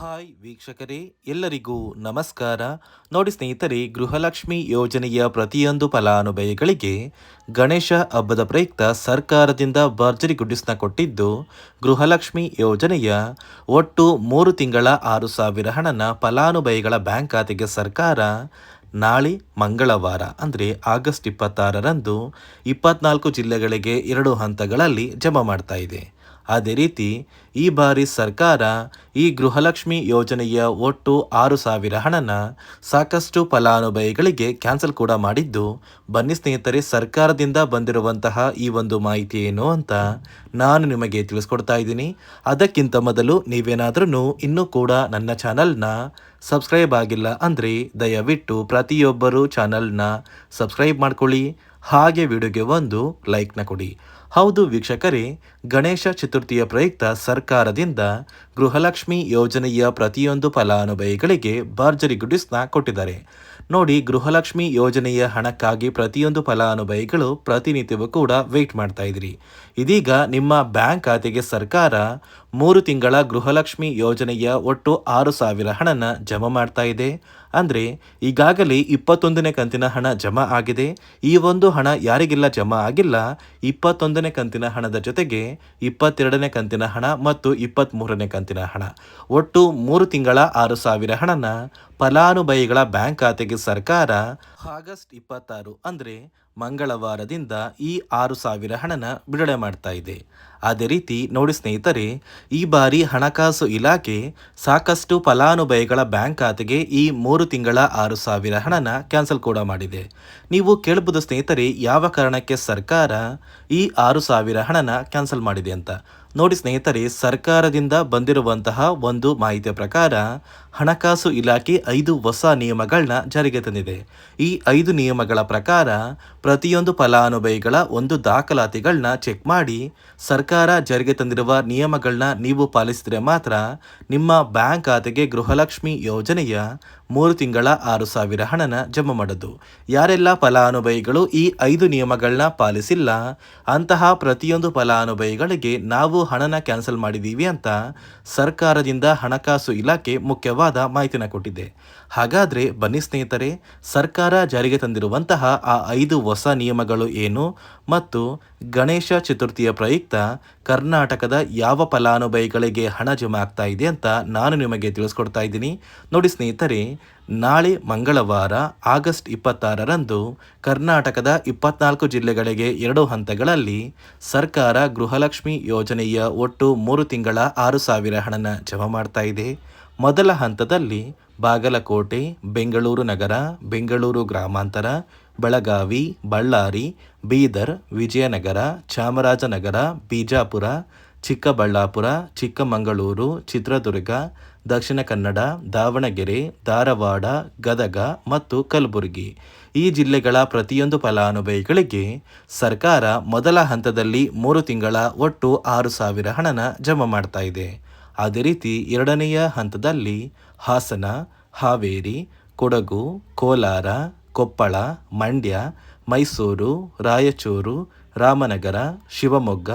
Hi ವೀಕ್ಷಕರೇ, ಎಲ್ಲರಿಗೂ ನಮಸ್ಕಾರ. ನೋಡಿ ಸ್ನೇಹಿತರೆ, ಗೃಹಲಕ್ಷ್ಮಿ ಯೋಜನೆಯ ಪ್ರತಿಯೊಂದು ಫಲಾನುಭವಿಗಳಿಗೆ ಗಣೇಶ ಹಬ್ಬದ ಪ್ರಯುಕ್ತ ಸರ್ಕಾರದಿಂದ ಭರ್ಜರಿ ಗುಡ್ಡಿಸ್ನ ಕೊಟ್ಟಿದ್ದು, ಗೃಹಲಕ್ಷ್ಮಿ ಯೋಜನೆಯ ಒಟ್ಟು ಮೂರು ತಿಂಗಳ ಆರು ಸಾವಿರ ಹಣನ ಫಲಾನುಭವಿಗಳ ಬ್ಯಾಂಕ್ ಖಾತೆಗೆ ಸರ್ಕಾರ ನಾಳೆ ಮಂಗಳವಾರ, ಅಂದರೆ ಆಗಸ್ಟ್ ಇಪ್ಪತ್ತಾರರಂದು ಇಪ್ಪತ್ನಾಲ್ಕು ಜಿಲ್ಲೆಗಳಿಗೆ ಎರಡು ಹಂತಗಳಲ್ಲಿ ಜಮಾ ಮಾಡ್ತಾ ಇದೆ. ಅದೇ ರೀತಿ ಈ ಬಾರಿ ಸರ್ಕಾರ ಈ ಗೃಹಲಕ್ಷ್ಮಿ ಯೋಜನೆಯ ಒಟ್ಟು ಆರು ಸಾವಿರ ಹಣನ ಸಾಕಷ್ಟು ಫಲಾನುಭವಿಗಳಿಗೆ ಕ್ಯಾನ್ಸಲ್ ಕೂಡ ಮಾಡಿದ್ದು, ಬನ್ನಿ ಸ್ನೇಹಿತರೆ, ಸರ್ಕಾರದಿಂದ ಬಂದಿರುವಂತಹ ಈ ಒಂದು ಮಾಹಿತಿ ಏನು ಅಂತ ನಾನು ನಿಮಗೆ ತಿಳಿಸ್ಕೊಡ್ತಾ ಇದ್ದೀನಿ. ಅದಕ್ಕಿಂತ ಮೊದಲು ನೀವೇನಾದ್ರೂ ಇನ್ನೂ ಕೂಡ ನನ್ನ ಚಾನಲ್ನ ಸಬ್ಸ್ಕ್ರೈಬ್ ಆಗಿಲ್ಲ ಅಂದರೆ ದಯವಿಟ್ಟು ಪ್ರತಿಯೊಬ್ಬರು ಚಾನಲ್ನ ಸಬ್ಸ್ಕ್ರೈಬ್ ಮಾಡ್ಕೊಳ್ಳಿ. ಹಾಗೆ ವಿಡಿಯೋಗೆ ಒಂದು ಲೈಕ್ನ ಕೊಡಿ. ಹೌದು ವೀಕ್ಷಕರೇ, ಗಣೇಶ ಚತುರ್ಥಿಯ ಪ್ರಯುಕ್ತ ಸರ್ಕಾರದಿಂದ ಗೃಹಲಕ್ಷ್ಮಿ ಯೋಜನೆಯ ಪ್ರತಿಯೊಂದು ಫಲಾನುಭವಿಗಳಿಗೆ ಭರ್ಜರಿ ಗುಡಿಸ್ನ ಕೊಟ್ಟಿದ್ದಾರೆ. ನೋಡಿ, ಗೃಹಲಕ್ಷ್ಮಿ ಯೋಜನೆಯ ಹಣಕ್ಕಾಗಿ ಪ್ರತಿಯೊಂದು ಫಲಾನುಭವಿಗಳು ಪ್ರತಿನಿತ್ಯವೂ ಕೂಡ ವೆಯ್ಟ್ ಮಾಡ್ತಾ ಇದ್ರಿ ಇದೀಗ ನಿಮ್ಮ ಬ್ಯಾಂಕ್ ಖಾತೆಗೆ ಸರ್ಕಾರ ಮೂರು ತಿಂಗಳ ಗೃಹಲಕ್ಷ್ಮಿ ಯೋಜನೆಯ ಒಟ್ಟು ಆರು ಸಾವಿರ ಹಣನ ಜಮಾ ಮಾಡ್ತಾ ಇದೆ. ಅಂದರೆ ಈಗಾಗಲೇ ಇಪ್ಪತ್ತೊಂದನೇ ಕಂತಿನ ಹಣ ಜಮಾ ಆಗಿದೆ. ಈ ಒಂದು ಹಣ ಯಾರಿಗೆಲ್ಲ ಜಮಾ ಆಗಿಲ್ಲ? ಇಪ್ಪತ್ತೊಂದನೇ ಕಂತಿನ ಹಣದ ಜೊತೆಗೆ ಇಪ್ಪತ್ತೆರಡನೇ ಕಂತಿನ ಹಣ ಮತ್ತು ಇಪ್ಪತ್ತ್ಮೂರನೇ ಕಂತಿನ ಹಣ. ಒಟ್ಟು ಮೂರು ತಿಂಗಳ ಆರು ಸಾವಿರ ಹಣನ ಫಲಾನುಭವಿಗಳ ಬ್ಯಾಂಕ್ ಖಾತೆಗೆ ಸರ್ಕಾರ ಆಗಸ್ಟ್ ಇಪ್ಪತ್ತಾರು ಅಂದರೆ ಮಂಗಳವಾರದಿಂದ ಈ ಆರು ಸಾವಿರ ಹಣನ ಬಿಡುಗಡೆ ಮಾಡ್ತಾ ಇದೆ. ಅದೇ ರೀತಿ ನೋಡಿ ಸ್ನೇಹಿತರೆ, ಈ ಬಾರಿ ಹಣಕಾಸು ಇಲಾಖೆ ಸಾಕಷ್ಟು ಫಲಾನುಭವಿಗಳ ಬ್ಯಾಂಕ್ ಖಾತೆಗೆ ಈ ಮೂರು ತಿಂಗಳ ಆರು ಸಾವಿರ ಹಣನ ಕ್ಯಾನ್ಸಲ್ ಕೂಡ ಮಾಡಿದೆ. ನೀವು ಕೇಳಬಹುದು ಸ್ನೇಹಿತರೆ, ಯಾವ ಕಾರಣಕ್ಕೆ ಸರ್ಕಾರ ಈ ಆರು ಸಾವಿರ ಹಣನ ಕ್ಯಾನ್ಸಲ್ ಮಾಡಿದೆ ಅಂತ. ನೋಡಿ ಸ್ನೇಹಿತರೆ, ಸರ್ಕಾರದಿಂದ ಬಂದಿರುವಂತಹ ಒಂದು ಮಾಹಿತಿಯ ಪ್ರಕಾರ ಹಣಕಾಸು ಇಲಾಖೆ ಐದು ಹೊಸ ನಿಯಮಗಳನ್ನ ಜಾರಿಗೆ ತಂದಿದೆ. ಈ ಐದು ನಿಯಮಗಳ ಪ್ರಕಾರ ಪ್ರತಿಯೊಂದು ಫಲಾನುಭವಿಗಳ ಒಂದು ದಾಖಲಾತಿಗಳನ್ನ ಚೆಕ್ ಮಾಡಿ ಸರ್ಕಾರ ಜಾರಿಗೆ ತಂದಿರುವ ನಿಯಮಗಳನ್ನ ನೀವು ಪಾಲಿಸಿದರೆ ಮಾತ್ರ ನಿಮ್ಮ ಬ್ಯಾಂಕ್ ಖಾತೆಗೆ ಗೃಹಲಕ್ಷ್ಮಿ ಯೋಜನೆಯ ಮೂರು ತಿಂಗಳ ಆರು ಸಾವಿರ ಹಣನ ಜಮಾ ಮಾಡೋದು. ಯಾರೆಲ್ಲ ಫಲಾನುಭವಿಗಳು ಈ ಐದು ನಿಯಮಗಳನ್ನ ಪಾಲಿಸಿಲ್ಲ, ಅಂತಹ ಪ್ರತಿಯೊಂದು ಫಲಾನುಭವಿಗಳಿಗೆ ನಾವು ಹಣನ ಕ್ಯಾನ್ಸಲ್ ಮಾಡಿದ್ದೀವಿ ಅಂತ ಸರ್ಕಾರದಿಂದ ಹಣಕಾಸು ಇಲಾಖೆ ಮುಖ್ಯವಾದ ಮಾಹಿತಿನ ಕೊಟ್ಟಿದೆ. ಹಾಗಾದರೆ ಬನ್ನಿ ಸ್ನೇಹಿತರೆ, ಸರ್ಕಾರ ಜಾರಿಗೆ ತಂದಿರುವಂತಹ ಆ ಐದು ಹೊಸ ನಿಯಮಗಳು ಏನು ಮತ್ತು ಗಣೇಶ ಚತುರ್ಥಿಯ ಪ್ರಯುಕ್ತ ಕರ್ನಾಟಕದ ಯಾವ ಫಲಾನುಭವಿಗಳಿಗೆ ಹಣ ಜಮಾ ಆಗ್ತಾ ಇದೆ ಅಂತ ನಾನು ನಿಮಗೆ ತಿಳಿಸ್ಕೊಡ್ತಾ ಇದ್ದೀನಿ. ನೋಡಿ ಸ್ನೇಹಿತರೆ ನಾಳೆ ಮಂಗಳವಾರ, ಆಗಸ್ಟ್ ಇಪ್ಪತ್ತಾರರಂದು ಕರ್ನಾಟಕದ ಇಪ್ಪತ್ನಾಲ್ಕು ಜಿಲ್ಲೆಗಳಿಗೆ ಎರಡು ಹಂತಗಳಲ್ಲಿ ಸರ್ಕಾರ ಗೃಹಲಕ್ಷ್ಮಿ ಯೋಜನೆಯ ಒಟ್ಟು ಮೂರು ತಿಂಗಳ ಆರು ಸಾವಿರ ಹಣನ ಜಮಾ ಮಾಡ್ತಾ ಇದೆ. ಮೊದಲ ಹಂತದಲ್ಲಿ ಬಾಗಲಕೋಟೆ, ಬೆಂಗಳೂರು ನಗರ, ಬೆಂಗಳೂರು ಗ್ರಾಮಾಂತರ, ಬೆಳಗಾವಿ, ಬಳ್ಳಾರಿ, ಬೀದರ್, ವಿಜಯನಗರ, ಚಾಮರಾಜನಗರ, ಬಿಜಾಪುರ, ಚಿಕ್ಕಬಳ್ಳಾಪುರ, ಚಿಕ್ಕಮಗಳೂರು, ಚಿತ್ರದುರ್ಗ ದಕ್ಷಿಣ ಕನ್ನಡ, ದಾವಣಗೆರೆ, ಧಾರವಾಡ, ಗದಗ ಮತ್ತು ಕಲಬುರಗಿ. ಈ ಜಿಲ್ಲೆಗಳ ಪ್ರತಿಯೊಂದು ಫಲಾನುಭವಿಗಳಿಗೆ ಸರ್ಕಾರ ಮೊದಲ ಹಂತದಲ್ಲಿ ಮೂರು ತಿಂಗಳ ಒಟ್ಟು ಆರು ಸಾವಿರ ಹಣನ ಜಮಾ ಮಾಡ್ತಾ ಇದೆ. ಅದೇ ರೀತಿ ಎರಡನೆಯ ಹಂತದಲ್ಲಿ ಹಾಸನ, ಹಾವೇರಿ, ಕೊಡಗು, ಕೋಲಾರ, ಕೊಪ್ಪಳ, ಮಂಡ್ಯ, ಮೈಸೂರು, ರಾಯಚೂರು, ರಾಮನಗರ, ಶಿವಮೊಗ್ಗ,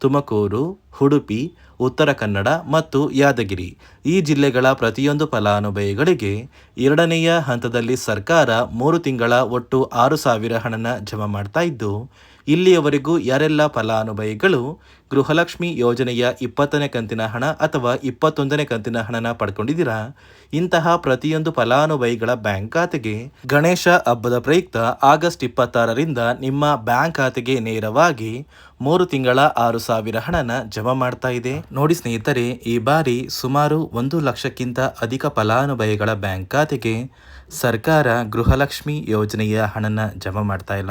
ತುಮಕೂರು, ಉಡುಪಿ ಉತ್ತರ ಕನ್ನಡ ಮತ್ತು ಯಾದಗಿರಿ. ಈ ಜಿಲ್ಲೆಗಳ ಪ್ರತಿಯೊಂದು ಫಲಾನುಭವಿಗಳಿಗೆ ಎರಡನೆಯ ಹಂತದಲ್ಲಿ ಸರ್ಕಾರ ಮೂರು ತಿಂಗಳ ಒಟ್ಟು ಆರು ಸಾವಿರ ಹಣನ ಜಮಾ ಮಾಡ್ತಾ ಇದ್ದು ಇಲ್ಲಿಯವರೆಗೂ ಯಾರೆಲ್ಲ ಫಲಾನುಭವಿಗಳು ಗೃಹಲಕ್ಷ್ಮಿ ಯೋಜನೆಯ ಇಪ್ಪತ್ತನೇ ಕಂತಿನ ಹಣ ಅಥವಾ ಇಪ್ಪತ್ತೊಂದನೇ ಕಂತಿನ ಹಣನ ಪಡ್ಕೊಂಡಿದ್ದೀರಾ? ಇಂತಹ ಪ್ರತಿಯೊಂದು ಫಲಾನುಭವಿಗಳ ಬ್ಯಾಂಕ್ ಖಾತೆಗೆ ಗಣೇಶ ಹಬ್ಬದ ಪ್ರಯುಕ್ತ ಆಗಸ್ಟ್ ಇಪ್ಪತ್ತಾರರಿಂದ ನಿಮ್ಮ ಬ್ಯಾಂಕ್ ಖಾತೆಗೆ ನೇರವಾಗಿ ಮೂರು ತಿಂಗಳ ಆರು ಸಾವಿರ ಹಣನ ಜಮಾ ಮಾಡ್ತಾ ಇದೆ. ನೋಡಿ ಸ್ನೇಹಿತರೆ, ಈ ಬಾರಿ ಸುಮಾರು ಒಂದು ಲಕ್ಷಕ್ಕಿಂತ ಅಧಿಕ ಫಲಾನುಭವಿಗಳ ಬ್ಯಾಂಕ್ ಖಾತೆಗೆ ಸರ್ಕಾರ ಗೃಹಲಕ್ಷ್ಮಿ ಯೋಜನೆಯ ಹಣನ ಜಮಾ ಮಾಡ್ತಾ ಇಲ್ಲ.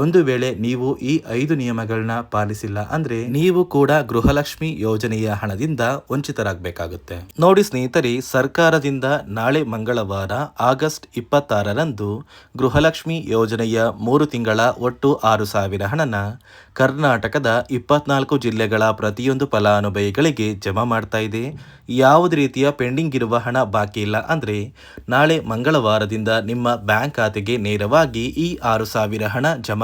ಒಂದು ವೇಳೆ ನೀವು ಈ ಐದು ನಿಯಮಗಳನ್ನ ಪಾಲಿಸಿಲ್ಲ ಅಂದ್ರೆ ನೀವು ಕೂಡ ಗೃಹಲಕ್ಷ್ಮಿ ಯೋಜನೆಯ ಹಣದಿಂದ ವಂಚಿತರಾಗಬೇಕಾಗುತ್ತೆ. ನೋಡಿ ಸ್ನೇಹಿತರೆ, ಸರ್ಕಾರದಿಂದ ನಾಳೆ ಮಂಗಳವಾರ ಆಗಸ್ಟ್ ಇಪ್ಪತ್ತಾರರಂದು ಗೃಹಲಕ್ಷ್ಮಿ ಯೋಜನೆಯ ಮೂರು ತಿಂಗಳ ಒಟ್ಟು ಆರು ಸಾವಿರ ಹಣನ ಕರ್ನಾಟಕದ ಇಪ್ಪತ್ನಾಲ್ಕು ಜಿಲ್ಲೆಗಳ ಪ್ರತಿಯೊಂದು ಫಲಾನುಭವಿಗಳಿಗೆ ಜಮಾ ಮಾಡ್ತಾ ಇದೆ. ಯಾವುದೇ ರೀತಿಯ ಪೆಂಡಿಂಗ್ ಇರುವ ಹಣ ಬಾಕಿ ಇಲ್ಲ ಅಂದರೆ ನಾಳೆ ಮಂಗಳವಾರದಿಂದ ನಿಮ್ಮ ಬ್ಯಾಂಕ್ ಖಾತೆಗೆ ನೇರವಾಗಿ ಈ ಆರು ಸಾವಿರ ಹಣ ಜಮಾ